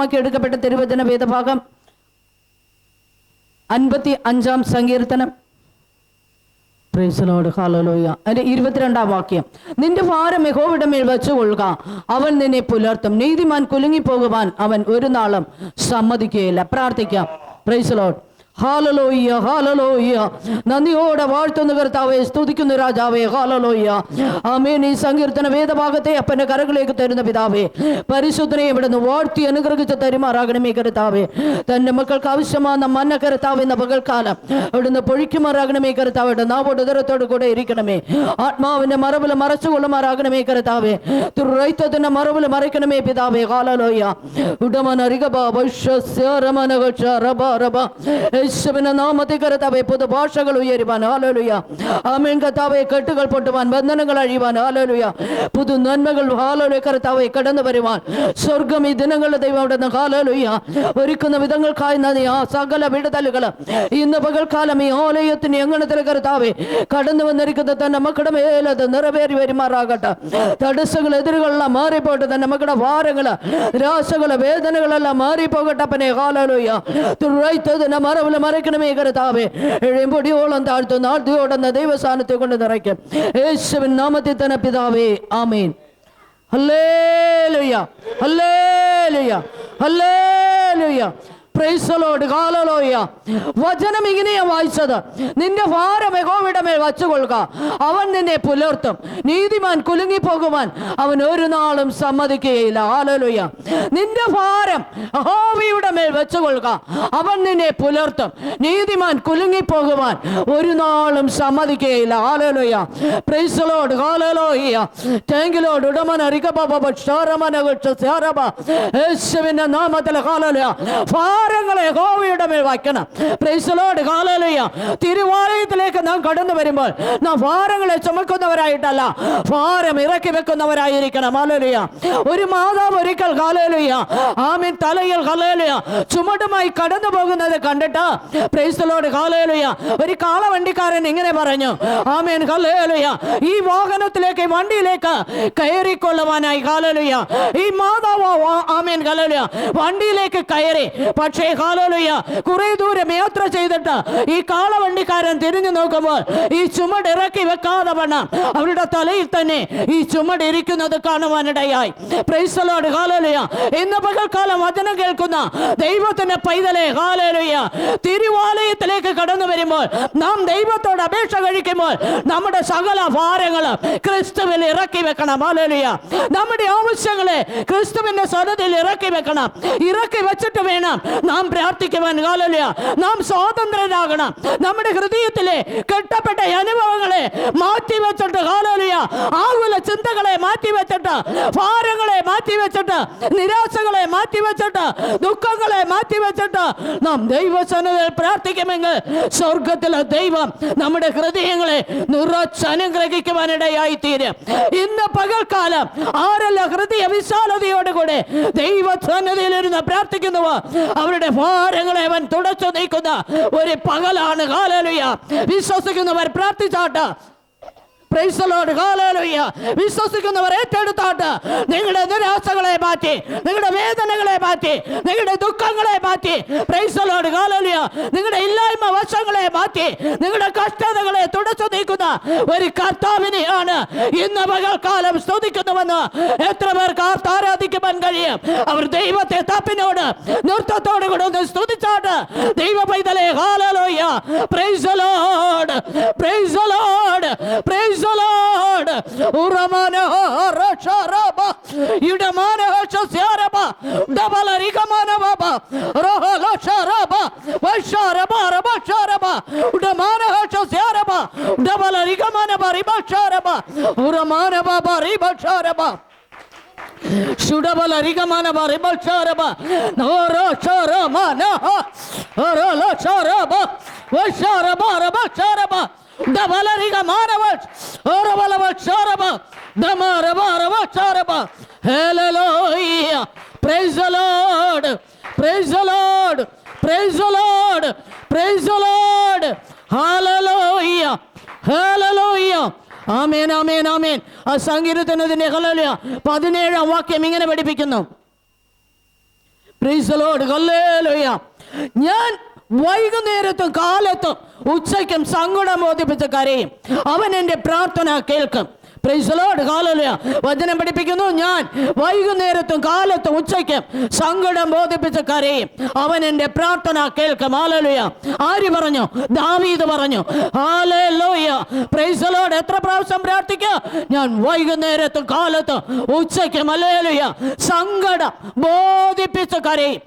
ആധാരമാക്കി എടുക്കപ്പെട്ട തിരുവചന വേദഭാഗം അൻപത്തി അഞ്ചാം സങ്കീർത്തനം ഇരുപത്തിരണ്ടാം വാക്യം. നിന്റെ ഭാരം യഹോവയുടെ മേൽ വെച്ചുകൊള്ളുക. അവൻ നിന്നെ പുലർത്തും. നീതിമാൻ കുലുങ്ങി കുലുങ്ങിപ്പോകുവാൻ അവൻ ഒരു നാളും സമ്മതിക്കുകയില്ല. പ്രാർത്ഥിക്കാം. പ്രൈസലോട് ഹാലലോയ്യ ഹാലലോയ്യ. നന്ദിയോടെ വാഴ്ത്തുന്ന കർത്താവെ സ്തുതിക്കുന്ന രാജാവേ ഹാലലോയ്യ. ആമേൻ. ഈ സങ്കീർത്തന വേദഭാഗത്തെ അപ്പന്റെ കരകളിലേക്ക് തരുന്ന പിതാവേ പരിശുദ്ധനെ ഇവിടുന്ന് വാഴ്ത്തി അനുഗ്രഹിച്ച് തരുമാറാകണമേ കരുത്താവേ തന്റെ മക്കൾക്ക് ആവശ്യമാണ് മന്ന കരുത്താവ് എന്ന പകൽക്കാലം അവിടുന്ന് പൊഴിക്കുമാറാകണമേ കരുത്താവട്ടെ നാവോട് ഉദരത്തോട് കൂടെ ഇരിക്കണമേ. ആത്മാവിന്റെ മറവിൽ മറച്ചുകൊള്ളുമാറാകണമേ കരുത്താവേ തുറത്തത്തിന്റെ മറവിൽ മറിക്കണമേ പിതാവേ ഹാലലോയ്യ. ഉടമനരികബ യേശുവിന്റെ നാമത്തിൽ കരുത്താവേ പുതുഭാഷകൾ ഉയരുവാൻ ഹാലലുയ ആമേൻ കർത്താവേ കെട്ടുകൾ പൊട്ടുവാൻ ബന്ധനങ്ങൾ അഴിയുവാൻ ഹാലലുയ പുതു നന്മകൾ ഹാലലുയ കർത്താവേ കടന്നു വരുവാൻ. സ്വർഗം ഈ ദിനങ്ങളുടെ ദൈവം അവിടെ നിന്ന് ഹാലലുയ ഒരുക്കുന്ന വിധങ്ങൾക്കായി നന്ദി ആ സകല വിടുതലുകൾ ഇന്ന് പകൽക്കാലം ഈ ആലയത്തിന് എങ്ങനത്തിൽ കരുത്താവേ കടന്നു വന്നിരിക്കുന്ന തന്നെ മക്കളുടെ മേലത് നിറവേറി വരുമാറാകട്ടെ. തടസ്സങ്ങൾ എതിരുകളെല്ലാം മാറിപ്പോട്ടെ തന്നെ മക്കളുടെ ഭാരങ്ങൾ നിരാശകൾ വേദനകളെല്ലാം മാറിപ്പോകട്ടെ അപ്പനെ ഹാലലുയ തുറൈത്തതിനെ മറവിൽ മറയ്ക്കണമേ കരുതാവേ എഴുമ്പൊടിയോളം താഴ്ത്തുന്ന ആദ്യോടെന്ന ദൈവസ്ഥാനത്തെ കൊണ്ട് നിറയ്ക്കും. യേശുവിൻ നാമത്തിൽ തന്നെ പിതാവേ ആമേൻ. Hallelujah hallelujah hallelujah. പ്രൈസലോട് കാലലോയ വചനം ഇങ്ങനെയാ വായിച്ചത്. നിന്റെ ഭാരം യഹോവയുടെ മേൽ വച്ചുകൊള്ളുക. അവൻ നിന്നെ പുലർത്തും. നീതിമാൻ കുലുങ്ങി കുലുങ്ങിപ്പോകുവാൻ അവൻ ഒരു നാളും സമ്മതിക്കുകയില്ല. ആലലോയ നിന്റെ ഭാരം യഹോവയുടെ മേൽ വെച്ചുകൊള്ളുക. അവൻ നിന്നെ പുലർത്തും. നീതിമാൻ കുലുങ്ങി കുലുങ്ങിപ്പോകുവാൻ ഒരു നാളും സമ്മതിക്കുകയില്ല. ആലലോയ പ്രൈസലോട് കാലലോയ ടാങ്കിലോട് ഉടമന റികബബ ക്ഷാരമനകക്ഷ സ്യാരബ യേശുവിന്റെ നാമത്തിൽ. കാലലുയ ഭാരങ്ങളെ യഹോവയുടെ മേൽ വയ്ക്കണം. പ്രൈസലോട് കാലലുയ തിരുവാലയത്തിലേക്ക് നാം കടന്നു വരുമ്പോൾ നാം ഭാരങ്ങളെ ചുമക്കുന്നവരായിട്ടല്ല ഭാരം ഇറക്കി വെക്കുന്നവരായിരിക്കണം. ഹാലലുയ ഒരു മാതാവ് ഒരിക്കൽ ഹാലലുയ ആമീൻ തലയിൽ ഹാലലുയ ചുമടുമായി കടന്നു പോകുന്നത് കണ്ടിട്ട് പ്രൈസലോട് ഹാലലുയ ഒരു കാളവണ്ടിക്കാരൻ ഇങ്ങനെ പറഞ്ഞു ആമീൻ ഹാലലുയ ഈ വാഹനത്തിലേക്ക് വണ്ടിയിലേക്ക് കയറിക്കൊള്ളുവാനായി ഹാലലുയ ഈ മാതാവ് ആമീൻ ഹാലലുയ വണ്ടിയിലേക്ക് കയറി പക്ഷേ ഹാലോലയ്യ കുറെ ദൂരം യാത്ര ചെയ്തിട്ട് ഈ കാളവണ്ടിക്കാരൻ തിരിഞ്ഞു നോക്കുമ്പോൾ ഈ ചുമട് ഇറക്കി വെക്കാതെ വണ്ണം. അവരുടെ തലയിൽ തന്നെ ഈ ചുമട് ഇരിക്കുന്നത് കാണുവാനിടയായി. പ്രൈസലോട് ഹാലലുയ. ഇന്ന് പകൽക്കാലം വചനം കേൾക്കുന്ന ദൈവത്തിന്റെ പൈതലെ ഹാലലുയ. തിരുവാലയത്തിലേക്ക് കടന്നു വരുമ്പോൾ നാം ദൈവത്തോട് അപേക്ഷ കഴിക്കുമ്പോൾ നമ്മുടെ സകല ഭാരങ്ങളും ക്രിസ്തുവിൽ ഇറക്കി വെക്കണം ഹാലലുയ. നമ്മുടെ ആവശ്യങ്ങളെ ക്രിസ്തുവിന്റെ സ്വരത്തിൽ ഇറക്കി വെക്കണം. ഇറക്കി വെച്ചിട്ട് വേണം നാം പ്രാർത്ഥിക്കുവാൻ കാലല്ല നാം സ്വാതന്ത്ര്യരാകണം നമ്മുടെ ഹൃദയത്തിലെ കെട്ടപ്പെട്ട അനുഭവങ്ങളെ മാറ്റി വെച്ചിട്ട് ഹാലലുയ ആകുല ചിന്തകളെ മാറ്റി വെച്ചിട്ട് ഭാരങ്ങളെ മാറ്റി വെച്ചിട്ട് നിരാശകളെ മാറ്റി വെച്ചിട്ട് ദുഃഖങ്ങളെ മാറ്റി വെച്ചിട്ട് നാം ദൈവസനതയിൽ പ്രാർത്ഥിക്കുമെങ്കിൽ സ്വർഗത്തിലെ ദൈവം നമ്മുടെ ഹൃദയങ്ങളെ നിറച്ചനുഗ്രഹിക്കുവാനിടയായി തീരും ഇന്ന് പകൽക്കാലം ആരല്ല ഹൃദയ വിശാലതയോടുകൂടെ ദൈവസന്നതയിലിരുന്ന് പ്രാർത്ഥിക്കുന്നുവോ അവരുടെ ഭാരങ്ങളെ അവൻ തുടച്ചു നീക്കുന്ന ഒരു പകലാണ് കാലലുയ വിശ്വസിക്കുന്നവർ പ്രാർത്ഥിച്ചാട്ട് Praise the Lord. Hallelujah. വിശ്വസിക്കുന്നവർ ഏറ്റെടുത്താട്ട് നിങ്ങളുടെ നിരാശകളെ മാറ്റി നിങ്ങളുടെ വേദനകളെ മാറ്റി നിങ്ങളുടെ ദുഃഖങ്ങളെ മാറ്റി Praise the Lord. Hallelujah. നിങ്ങളുടെ ഇല്ലായ്മ വശങ്ങളെ മാറ്റി നിങ്ങളുടെ കഷ്ടതകളെ തുടച്ചു നീക്കുന്ന ഒരു കർത്താവിനെയാണ് ഇന്ന് പകൽക്കാലം സ്തുതിക്കുന്നുവെന്ന് എത്ര പേർക്ക് ആരാധിക്കുവാൻ കഴിയും അവർ ദൈവത്തെ തപ്പിനോട് നൃത്തത്തോട് കൂടെ ഒന്ന് സ്തുതിച്ചാട്ട് ദൈവ പൈതലെ ഹാലലോയ praise the Lord. Praise the Lord. Praise the Lord. ഉറമന Sharaba, Shudabala Rigamana Baribal Charaba, Nora Charama, Naha, Rola Charaba, Vasharaba, Charaba, Dabala Rigamanavach, Orabalava Charaba, Damarabara Charaba, Hallelujah, praise the Lord, praise the Lord. Praise lord praise the lord hallelujah hallelujah ആമേൻ ആമേൻ ആമേൻ ആ സങ്കീർത്തനത്തിന്റെ ഹലോലിയ പതിനേഴാം വാക്യം ഇങ്ങനെ പഠിപ്പിക്കുന്നു. Price the Lord hallelujah ഞാൻ വൈകുന്നേരത്തും കാലത്തും ഉച്ചയ്ക്കും സങ്കടം ബോധിപ്പിച്ച് കരയും. അവൻ എന്റെ പ്രാർത്ഥന കേൾക്കും. Lord. Hallelujah. വചനം പഠിപ്പിക്കുന്നു ഞാൻ. വൈകുന്നേരത്തും കാലത്തും ഉച്ചയ്ക്ക് സങ്കടം ബോധിപ്പിച്ച കരയും. അവൻ എന്റെ പ്രാർത്ഥന കേൾക്കും. ഹാലലുയ ആര് പറഞ്ഞു? ദാവീദ് പറഞ്ഞു. Lord. എത്ര പ്രാവശ്യം പ്രാർത്ഥിക്കുക? ഞാൻ വൈകുന്നേരത്തും കാലത്തും ഉച്ചയ്ക്ക് മലയാളിയ സങ്കടം ബോധിപ്പിച്ച കരയും.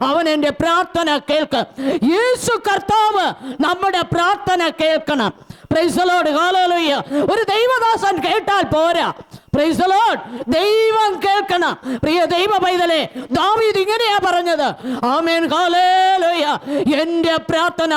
അവൻ എന്റെ പ്രാർത്ഥന കേൾക്ക്. യേശു കർത്താവ് നമ്മുടെ പ്രാർത്ഥന കേൾക്കണം. ஒரு தெய்வதாசன் கேட்டால் போறா ദൈവം കേൾക്കണം. പ്രിയ ദൈവ പൈതലെ ദാവീദ് ഇങ്ങനെയാ പറഞ്ഞത്. ആമേൻ ഹാലേലോയ എന്റെ പ്രാർത്ഥന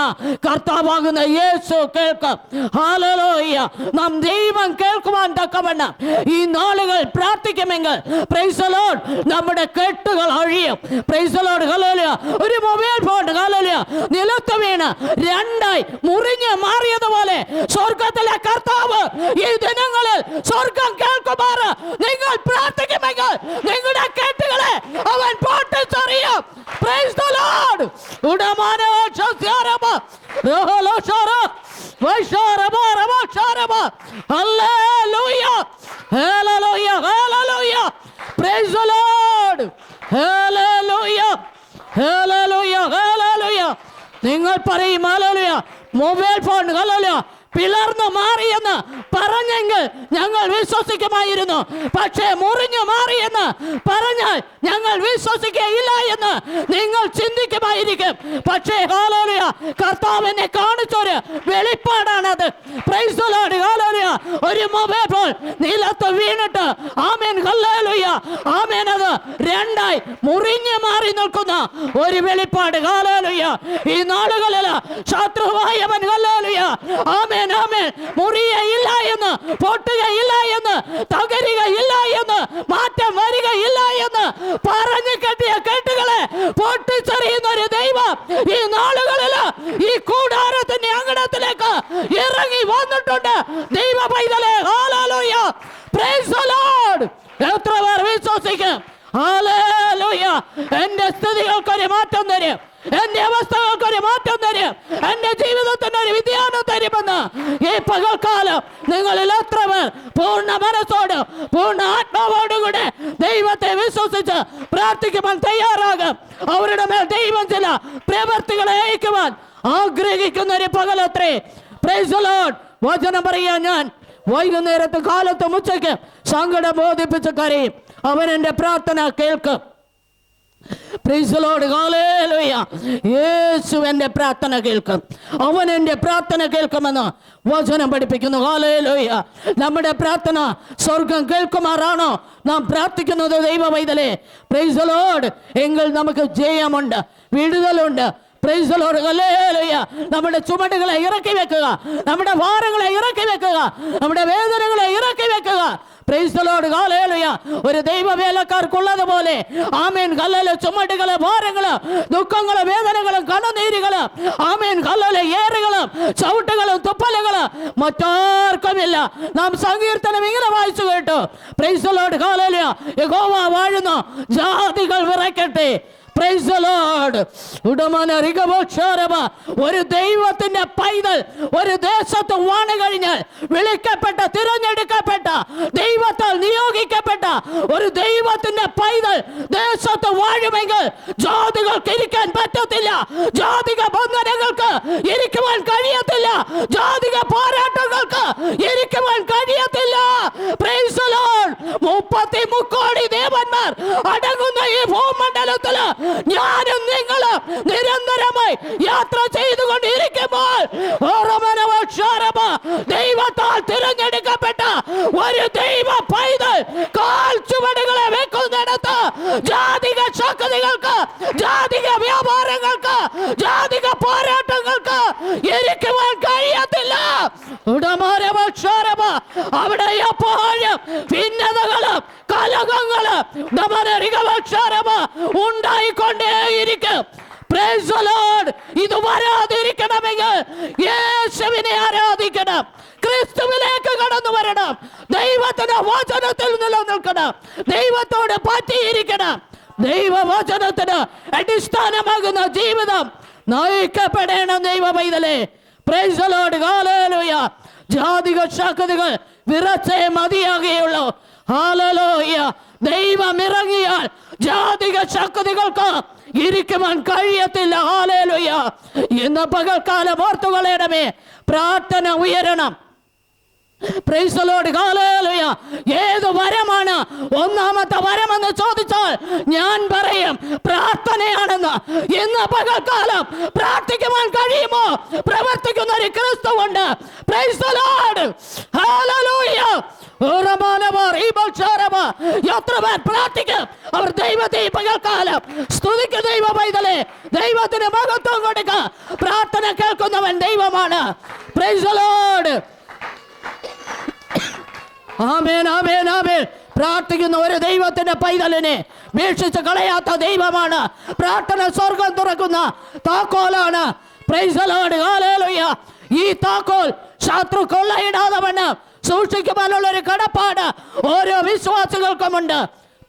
കർത്താവാകുന്ന യേശു കേൾക്കും. ഹാലലോയ നാം ദൈവം കേൾക്കുവാൻ തക്കവണ്ണം ഈ നാളുകൾ പ്രാർത്ഥിക്കുമെങ്കിൽ പ്രൈസ് the ലോർഡ് നമ്മുടെ കെട്ടുകൾ അഴിയും. പ്രൈസ് ഹലോലിയ. ഒരു മൊബൈൽ ഫോൺ ഹലോലിയ നിലത്ത് വീണ് രണ്ടായി മുറിഞ്ഞ് മാറിയതുപോലെ സ്വർഗത്തിലെ കർത്താവ് ഈ ദിനങ്ങളിൽ സ്വർഗം കേൾക്കുമാറ് നിങ്ങൾ പ്രാർത്ഥിക്കുമെങ്കിൽ നിങ്ങളുടെ കെട്ടുകളെ അവൻ പൊട്ടിച്ചറിയും Praise the Lord. ഉടമാനോ ശസ്യാരമ, റഹലോ ശാര, വൈശാരമ, രമശാരമ. Hallelujah. Hallelujah. Hallelujah. Praise the Lord. Hallelujah. Hallelujah. Hallelujah. നിങ്ങൾ പറയും ഹല്ലേലൂയ മൊബൈൽ ഫോൺ ഹല്ലേലൂയ പിളർന്നു മാറിയെന്ന് പറഞ്ഞെങ്കിൽ ഞങ്ങൾ വിശ്വസിക്കുമായിരുന്നു. പക്ഷേ മുറിഞ്ഞു മാറിയെന്ന് പറഞ്ഞാൽ ഞങ്ങൾ വിശ്വസിക്കുകയില്ല എന്ന് നിങ്ങൾ ചിന്തിക്കുമായിരിക്കും. പക്ഷേ ഹാലോലിയ കർത്താവിനെ കാണിച്ചൊരു വെളിപ്പാടാണത്. പ്രൈസ് ഹാലോലിയ ഒരു മൊബൈൽ ഫോൺ നിലത്ത് വീണിട്ട്. Amen hallelujah. ആമേൻ രണ്ടായി മുറിഞ്ഞു മാറി നിൽക്കുന്ന ഒരു വെളിപ്പാട്. ഹല്ലേലൂയ. ഈ നാളുകളിൽ ശത്രുവായവൻ ഹല്ലേലൂയ. ആമേൻ ആമേൻ. മുറിയയില്ല എന്ന് പൊട്ടുകയില്ല എന്ന് തകരുകയില്ല എന്ന് മാറ്റം വരികയില്ല എന്ന് പറഞ്ഞു കെട്ടിയ കെട്ടുകളെ പൊട്ടിച്ചെറിയുന്ന ഒരു ദൈവം ഈ നാളുകളിൽ ഈ കൂടാരത്തിന്റെ അങ്കണത്തിലേക്ക് ഇറങ്ങി വന്നിട്ടുണ്ട്. ദൈവ പൈതലെ എത്ര പേർ വിശ്വസിക്കും. എന്റെ സ്ഥിതികൾക്കൊരു മാറ്റം തരും. എന്റെ അവസ്ഥകൾക്കൊരു മാറ്റം തരും. എന്റെ ജീവിതത്തിന് ഒരു വ്യതിയാനം തരുമെന്ന് ഈ പകൽക്കാലം നിങ്ങളിൽ എത്ര പേർ പൂർണ മനസ്സോട് പൂർണ ആത്മാവോടുകൂടെ ദൈവത്തെ വിശ്വസിച്ച് പ്രാർത്ഥിക്കുവാൻ തയ്യാറാകും. അവരുടെ മേൽ ദൈവം ചില പ്രവർത്തികളെ അയക്കുവാൻ ആഗ്രഹിക്കുന്ന ഒരു പകലത്രേ. Praise വചനം പറയാ ഞാൻ. വൈകുന്നേരത്ത് കാലത്തും ഉച്ചയ്ക്ക് സങ്കടം ബോധിപ്പിച്ച കരയും. അവൻ എന്റെ പ്രാർത്ഥന കേൾക്കും Lord. Hallelujah. യേശു എന്റെ പ്രാർത്ഥന കേൾക്കും അവൻ എന്റെ പ്രാർത്ഥന കേൾക്കുമെന്ന് വചനം പഠിപ്പിക്കുന്നു ഹാലേലോയ നമ്മുടെ പ്രാർത്ഥന സ്വർഗം കേൾക്കുമാറാണോ നാം പ്രാർത്ഥിക്കുന്നത് ദൈവ വൈതലേ പ്രൈസ് the Lord. എങ്കിൽ നമുക്ക് ജയമുണ്ട് വിടുതലുണ്ട് പ്രൈസ് the Lord. ഹല്ലേലൂയ. നമ്മുടെ ചുമടുകളെ ഇറക്കി വെക്കുക നമ്മുടെ ഭാരങ്ങളെ ഇറക്കി വെക്കുക നമ്മുടെ വേദനകളെ ഇറക്കി വെക്കുക പ്രൈസ് the Lord. ഹല്ലേലൂയ. ഒരു ദൈവവേലക്കാർക്കുള്ളതുപോലെ ആമേൻ. കല്ലല് ചുമടുകൾ ഭാരങ്ങൾ ദുഃഖങ്ങൾ വേദനകളും കണുനീരുകൾ ആമേൻ. കല്ലല് ഏറുകളും ചവിട്ടുകളും തുപ്പലുകൾ മറ്റാർക്കുമില്ല. നാം സങ്കീർത്തനം ഇങ്ങനെ വായിച്ചു കേട്ടു. പ്രൈസ് ലോഡ് കാലലിയ യഹോവ വാഴുന്നു. ജാതികൾ വിറയ്ക്കട്ടെ. ഉടമന റികവോക്ഷാരമ. ഒരു ദൈവത്തിന്റെ പൈതൽ ഒരു ദേശത്ത് വാണ് കഴിഞ്ഞാൽ വിളിക്കപ്പെട്ട തിരഞ്ഞെടുക്കപ്പെട്ട ദൈവത്താൽ നിയോഗിക്കപ്പെട്ട ഒരു ദൈവത്തിന്റെ പൈതൽ ദേശത്ത് വാഴുമെങ്കിൽ ജാതികൾക്ക് ഇരിക്കാൻ പറ്റത്തില്ല. ജാതിക ബന്ധനങ്ങൾക്ക് ഇരിക്കുവാൻ കഴിയത്തില്ല. ജാതിക പോരാട്ടങ്ങൾക്ക് ഇരിക്കുവാൻ കഴിയത്തില്ല. ഭൂമണ്ഡലത്തിൽ ഞാനും നിങ്ങൾ നിരന്തരമായി യാത്ര ചെയ്തുകൊണ്ടിരിക്കുമ്പോൾ ദൈവത്താൽ തിരഞ്ഞെടുക്കപ്പെട്ട ഒരു ദൈവ പൈതൽ കാൽ ചുവടുകളെ വെക്കുന്നിടത്ത് ജാതിക ശക്തികൾക്ക് ജാതിക വ്യാപാരങ്ങൾക്ക് ജാതിക പോരാട്ടങ്ങൾക്ക് ഇരിക്കുവാൻ കഴിയത്തില്ല ഉടമാരവക്ഷാരമ അവിടെ എപ്പോഴും ഭിന്നതകളും കലകങ്ങളും ഉടമരക്ഷാരമ ഉണ്ടായിക്കൊണ്ടേയിരിക്കും. ഇത് വരാതിരിക്കണമെങ്കിൽ യേശുവിനെ ആരാധിക്കണം. ക്രിസ്തുവിലേക്ക് കടന്നു വരണം. ദൈവത്തിന്റെ വചനത്തിൽ നിലനിൽക്കണം. ദൈവത്തോട് പറ്റിയിരിക്കണം. ദൈവവചനത്തിന് അടിസ്ഥാനമാകുന്ന ജീവിതം നയിക്കപ്പെടണം ദൈവ പൈതലേ പ്രൈസലോട് കാലേലുയ ജാതിക ശാഖതകൾ വിറച്ചേ മതിയാകുകയുള്ളൂ ഹാലലോയ ദൈവം ഇറങ്ങിയാൽ ജാതിക ശക്തികൾക്ക് ഇരിക്കുവാൻ കഴിയത്തില്ല. ഹാലേലുയ ഇന്ന് പകൽക്കാല വാർത്തകളേടമേ പ്രാർത്ഥന ഉയരണം. ഏത് വരമാണ്? ഒന്നാമത്തെ വരമെന്ന് ചോദിച്ചാൽ ഞാൻ പറയും പ്രാർത്ഥനയാണെന്ന്. ഇന്ന് പകൽക്കാലം പ്രാർത്ഥിക്കുവാൻ കഴിയുമോ? പ്രവർത്തിക്കുന്ന ഒരു ക്രിസ്തുവുണ്ട് ഉണ്ട് പ്രാർത്ഥിക്കും? അവർ ദൈവത്തെ പ്രാർത്ഥന കേൾക്കുന്നവൻ ദൈവമാണ്. ആമേൻ ആമേൻ ആമേൻ പ്രാർത്ഥിക്കുന്ന ഒരു ദൈവത്തിന്റെ പൈതലിനെ വീക്ഷിച്ച് കളയാത്ത ദൈവമാണ് പ്രാർത്ഥന സ്വർഗം തുറക്കുന്ന താക്കോലാണ്. ഈ താക്കോൽ ശത്രു കൊള്ളയിടാതെ വണ്ണം സൂക്ഷിക്കുവാനുള്ള ഒരു കടപ്പാട് ഓരോ വിശ്വാസികൾക്കുമുണ്ട്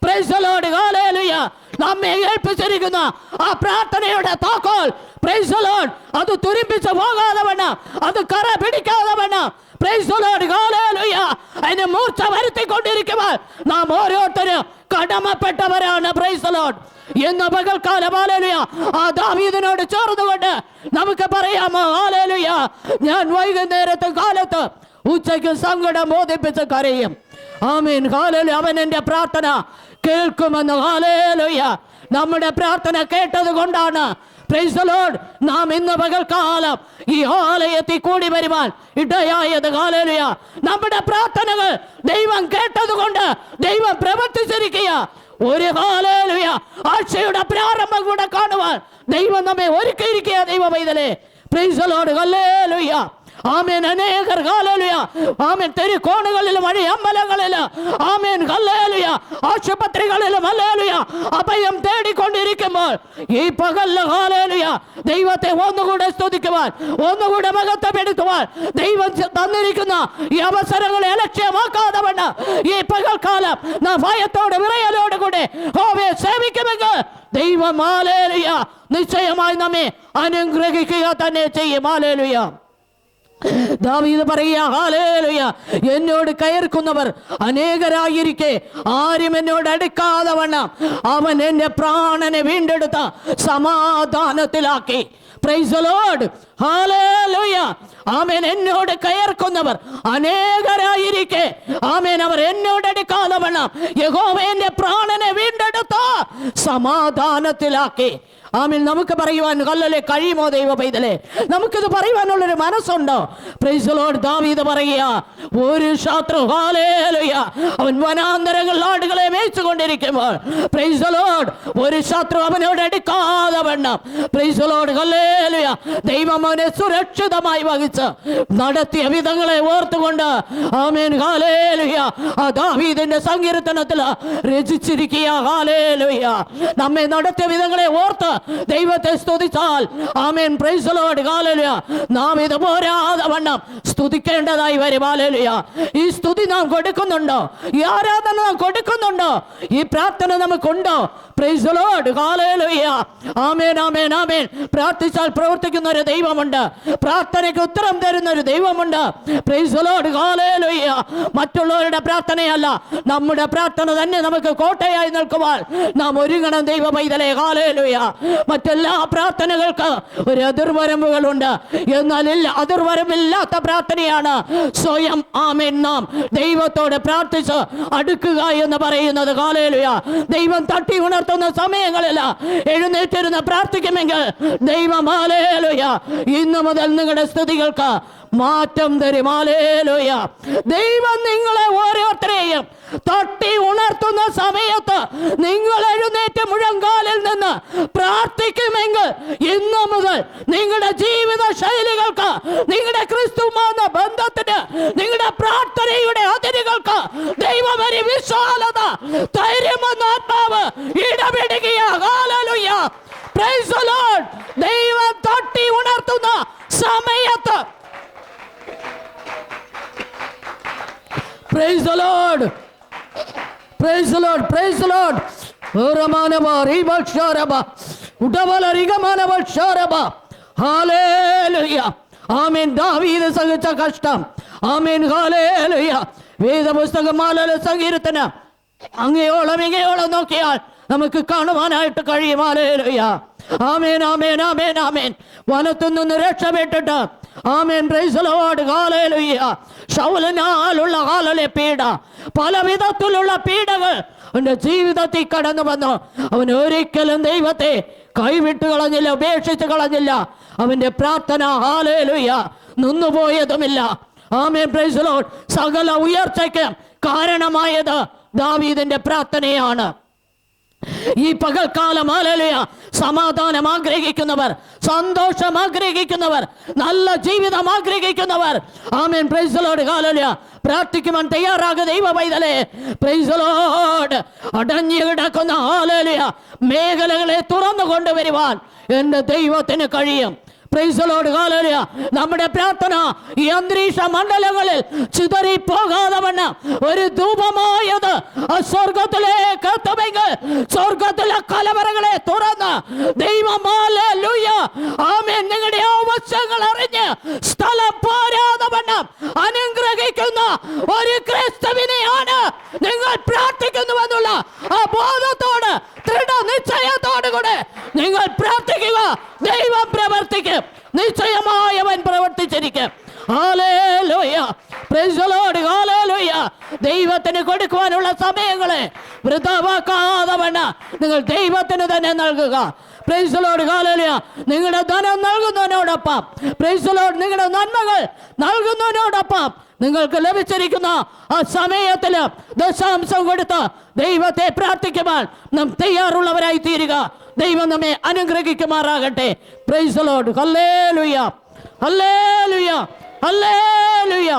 പ്രൈസലോട്. Hallelujah. നമ്മെ ഏൽപ്പിച്ചിരിക്കുന്ന ആ പ്രാർത്ഥനയുടെ താക്കോൽ. Lord. അത് തുരുമ്പിച്ച് പോകാതെ വണ്ണം. അത് കറ പിടിക്കാതെ the Lord. Hallelujah. അതിന് മൂർച്ച വരുത്തിക്കൊണ്ടിരിക്കുവാൻ നാം ഓരോരുത്തരും കടമപ്പെട്ടവരാണ്. പ്രൈസ് ലോഡ് എന്ന് പകൽക്കാലം. ഹാലേലുയ ആ ദാവീദിനോട് ചേർന്നുകൊണ്ട് നമുക്ക് പറയാമോ? ഹാലേലുയ ഞാൻ വൈകുന്നേരത്തെ കാലത്ത് ഉച്ചയ്ക്ക് സങ്കടം ബോധിപ്പിച്ച് കരയും. ആമീൻ. ഹാലേലു അവൻ എന്റെ പ്രാർത്ഥന കേൾക്കുമെന്ന് ഹാലേലുയ നമ്മുടെ പ്രാർത്ഥന കേട്ടത് കൊണ്ടാണ്. The നാം ഇന്ന് പകൽക്കാലം ഈ ആലയത്തിൽ കൂടി വരുവാൻ ഇടയായത്. കാലലുയ നമ്മുടെ പ്രാർത്ഥനകൾ ദൈവം കേട്ടതുകൊണ്ട് ദൈവം പ്രവർത്തിച്ചിരിക്കുക. ഒരു കാലലുയ ആഴ്ചയുടെ പ്രാരംഭം കൂടെ കാണുവാൻ ദൈവം നമ്മെ ഒരുക്കിയിരിക്കുക ദൈവ പൈതലേ. Praise കല്ലേലുയ്യ. ആമേൻ അനേകർ ഹാലേലുയ ആമേൻ തെരുക്കോണുകളിലും അമ്പലങ്ങളിലും ആമേൻ ഹല്ലേലുയ. ആശുപത്രികളിലും ഹല്ലേലുയ. അഭയം തേടിക്കൊണ്ടിരിക്കുമ്പോൾ ഈ പകലിൽ ഹാലേലുയ ദൈവത്തെ ഒന്നുകൂടെ സ്തുതിക്കുവാൻ ഒന്നുകൂടെ മഹത്വപ്പെടുത്തുവാൻ ദൈവം തന്നിരിക്കുന്ന ഈ അവസരങ്ങളെ ലക്ഷ്യമാക്കാതെ വേണ്ട ഈ പകൽക്കാലം നാം ഭയത്തോടെ വിറയലോട് കൂടെ ഹോവയെ സേവിക്കുമെങ്കിൽ ദൈവം ആലേലുയ നിശ്ചയമായി നമ്മെ അനുഗ്രഹിക്കുക തന്നെ ചെയ്യും ഹാലേലുയ ദാവീദ് പറയുക ഹാലേലുയ എന്നോട് കയർക്കുന്നവർ അനേകരായിരിക്കെ. ആരും എന്നോട് അടുക്കാതെ വണ്ണം. അവൻ എന്റെ പ്രാണനെ വീണ്ടെടുത്ത സമാധാനത്തിലാക്കി. പ്രൈസ് ലോഡ് ഹാലേലുയ ആമേൻ എന്നോട് കയർക്കുന്നവർ അനേകരായിരിക്കെ. ആമേൻ അവർ എന്നോട് അടുക്കാതെ വണ്ണം. യഹോവ എന്റെ പ്രാണനെ വീണ്ടെടുത്ത സമാധാനത്തിലാക്കി. ആമീൻ. നമുക്ക് പറയുവാൻ കല്ലലെ കഴിയുമോ ദൈവ പൈതലെ? നമുക്കിത് പറയുവാനുള്ളൊരു മനസ്സുണ്ടോ? പ്രൈസലോട് ദാവീത് പറയുക ഒരു ശത്രു അവൻ വനാന്തരങ്ങൾ ആടുകളെ മേയിച്ചുകൊണ്ടിരിക്കുമ്പോൾ പ്രൈസലോട് ഒരു ശത്രു അവനോട് എടുക്കാതെ വേണം പ്രൈസലോട് കല്ലേലുയ ദൈവം അവനെ സുരക്ഷിതമായി വഹിച്ച് നടത്തിയ വിധങ്ങളെ ഓർത്തുകൊണ്ട് ആമേൻ കാലേലുയ ആ ദാവീദിന്റെ സങ്കീർത്തനത്തിൽ രചിച്ചിരിക്കുക കാലേലുയ നമ്മെ നടത്തിയ വിധങ്ങളെ ഓർത്ത് ദൈവത്തെ സ്തുതിച്ചാൽ. ആമേൻ. പ്രൈസലോട് കാലലുയ നാം ഇത് പോരാതെ വണ്ണം സ്തുതിക്കേണ്ടതായി വരും. ഹാലേലുയ ഈ സ്തുതി നാം കൊടുക്കുന്നുണ്ടോ? ഈ ആരാധന നാം കൊടുക്കുന്നുണ്ടോ? ഈ പ്രാർത്ഥന നമുക്കുണ്ടോ? പ്രൈസലോട് കാലലുയ ആമേൻ ആമേൻ ആമേൻ. പ്രാർത്ഥിച്ചാൽ പ്രവർത്തിക്കുന്ന ഒരു ദൈവമുണ്ട്. പ്രാർത്ഥനയ്ക്ക് ഉത്തരം തരുന്ന ഒരു ദൈവമുണ്ട്. പ്രൈസലോട് കാലലുയ മറ്റുള്ളവരുടെ പ്രാർത്ഥനയല്ല. നമ്മുടെ പ്രാർത്ഥന തന്നെ നമുക്ക് കോട്ടയായി നിൽക്കുവാൻ നാം ഒരുങ്ങണം ദൈവ പൈതലേ. ഹാലേലുയ മറ്റെല്ലാ പ്രാർത്ഥനകൾക്ക് ഒരു എതിർവരമ്പുകളുണ്ട് എന്നാൽ ഇല്ല അതിർവരമ്പില്ലാത്ത പ്രാർത്ഥനയാണ് സ്വയം ആമേൻ നാം ദൈവത്തോട് പ്രാർത്ഥിച്ച് അടുക്കുക എന്ന് പറയുന്നത്. കാലേലുയ ദൈവം തട്ടി ഉണർത്തുന്ന സമയങ്ങളിൽ എഴുന്നേറ്റിരുന്ന് പ്രാർത്ഥിക്കുമെങ്കിൽ ദൈവം ആലേലുയ ഇന്നു മുതൽ നിങ്ങളുടെ സ്ഥിതികൾക്ക് മാറ്റം തരും. ആലേലുയ ദൈവം നിങ്ങളെ ഓരോരുത്തരെയും തട്ടി ഉണർത്തുന്ന സമയത്ത് നിങ്ങൾ എഴുന്നേറ്റ് മുഴങ്കാലിൽ നിന്ന് പ്രാർത്ഥിക്കുമെങ്കിൽ ഇന്നു മുതൽ നിങ്ങളുടെ ജീവിത ശൈലികൾക്ക് നിങ്ങളുടെ ക്രിസ്തുമാന ബന്ധത്തിന് നിങ്ങളുടെ പ്രാർത്ഥനയുടെ അതിരുകൾക്ക് ദൈവം ഒരു വിശാലത ധൈര്യമെന്ന ആത്മാവ് ഇടപെടുകയ ദൈവം തട്ടി ഉണർത്തുന്ന സമയത്ത്. Praise the Lord. Praise lord praise lord ആമേൻ സഹിച്ച കഷ്ടം. ആമേൻ ഹാലേലുയ അങ്ങയോളം ഇങ്ങയോളം നോക്കിയാൽ നമുക്ക് കാണുവാനായിട്ട് കഴിയും. ഹാലേലുയ ആമേൻ ആമേൻ ആമേൻ ആമേൻ വനത്തു നിന്ന് രക്ഷപ്പെട്ടിട്ട് ആമേൻ. പ്രൈസലോട് പല വിധത്തിലുള്ള പീഡകൾ അവന്റെ ജീവിതത്തിൽ കടന്നു വന്നു. അവൻ ഒരിക്കലും ദൈവത്തെ കൈവിട്ട് കളഞ്ഞില്ല ഉപേക്ഷിച്ച് കളഞ്ഞില്ല. അവന്റെ പ്രാർത്ഥന ഹാലയിലുയ്യ നിന്നുപോയതുമില്ല. ആമേൻ. പ്രൈസലോ സകല ഉയർച്ചയ്ക്ക് കാരണമായത് ദാവീദിന്റെ പ്രാർത്ഥനയാണ്. ഈ പകൽക്കാലം അലലിയ സമാധാനം ആഗ്രഹിക്കുന്നവർ സന്തോഷം ആഗ്രഹിക്കുന്നവർ നല്ല ജീവിതം ആഗ്രഹിക്കുന്നവർ. ആമേൻ. പ്രൈസലോട് ഹല്ലേലൂയ പ്രാർത്ഥിക്കുവാൻ തയ്യാറാകുക ദൈവ പൈതലേ പ്രൈസലോട് അടഞ്ഞു കിടക്കുന്ന ഹല്ലേലൂയ മേഖലകളെ തുറന്നു കൊണ്ടുവരുവാൻ എന്റെ ദൈവത്തിന് കഴിയും. പ്രൈസലോട് കാലരിയ നമ്മുടെ പ്രാർത്ഥന ഈ അന്തരീക്ഷ മണ്ഡലങ്ങളിൽ ചിതറി പോകാതെ വണ്ണം ഒരു ധൂപമായത് സ്വർഗത്തിലേക്ക് എത്തുമെങ്കിൽ സ്വർഗത്തിലെ കലവറകളെ തുറന്ന് ദൈവമാലൂയ ആമേൻ. നിങ്ങളുടെ ആവശ്യങ്ങൾ അറിഞ്ഞ് സ്ഥലം പോരാതെ വണ്ണം അനുഗ്രഹിക്കുന്ന ഒരു ക്രിസ്തുവിനെയാണ് നിങ്ങൾ പ്രാർത്ഥിക്കുന്നുവെന്നുള്ള ആ ബോധത്തോട് ദൃഢനിശ്ചയത്തോടു കൂടെ നിങ്ങൾ പ്രാർത്ഥിക്കുക. ദൈവം പ്രവർത്തിക്കും. നിശ്ചയമായി അവൻ പ്രവർത്തിച്ചിരിക്കും. ദൈവത്തിന് കൊടുക്കുവാനുള്ള സമയങ്ങളെ വൃതമാക്കാതെ വേണ്ട നിങ്ങൾ ദൈവത്തിന് തന്നെ നൽകുക. പ്രൈസലോട് കാലലിയ നിങ്ങളുടെ ധനം നൽകുന്നതിനോടൊപ്പം. പ്രൈസലോട് നിങ്ങളുടെ നന്മകൾ നൽകുന്നതിനോടൊപ്പം നിങ്ങൾക്ക് ലഭിച്ചിരിക്കുന്ന ആ സമയത്തിൽ ദശാംശം കൊടുത്ത് ദൈവത്തെ പ്രാർത്ഥിക്കുവാൻ നാം തയ്യാറുള്ളവരായി തീരുക ദൈവം നമ്മെ അനുഗ്രഹിക്കുമാറാകട്ടെ പ്രൈസലോട് ഹല്ലേലുയ ഹല്ലേലുയ ഹല്ലേലുയ